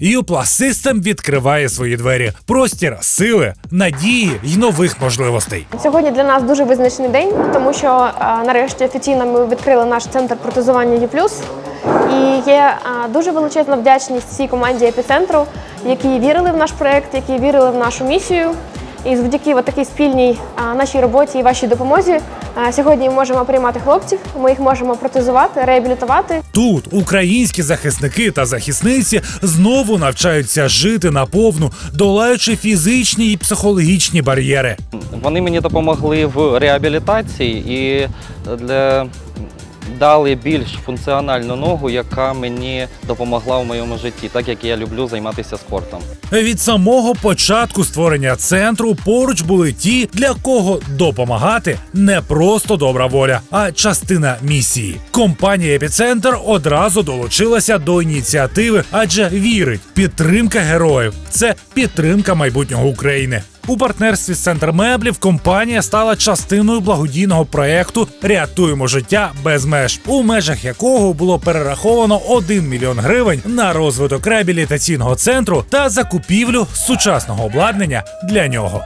Юплас System відкриває свої двері, простір сили, надії й нових можливостей. Сьогодні для нас дуже визначний день, тому що е, нарешті офіційно ми відкрили наш центр протезування «Ю+». І є е, дуже величезна вдячність всій команді епіцентру, які вірили в наш проект, які вірили в нашу місію. І завдяки от такій спільній нашій роботі і вашій допомозі сьогодні ми можемо приймати хлопців, ми їх можемо протезувати, реабілітувати. Тут українські захисники та захисниці знову навчаються жити наповну, долаючи фізичні і психологічні бар'єри. Вони мені допомогли в реабілітації і для... дали більш функціональну ногу, яка мені допомогла в моєму житті, так як я люблю займатися спортом. Від самого початку створення центру поруч були ті, для кого допомагати не просто добра воля, а частина місії. Компанія Епіцентр одразу долучилася до ініціативи, адже вірить, підтримка героїв це підтримка майбутнього України. У партнерстві з центр меблів компанія стала частиною благодійного проекту Рятуємо життя без меж, у межах якого було перераховано 1 мільйон гривень на розвиток реабілітаційного центру та закупівлю сучасного обладнання для нього.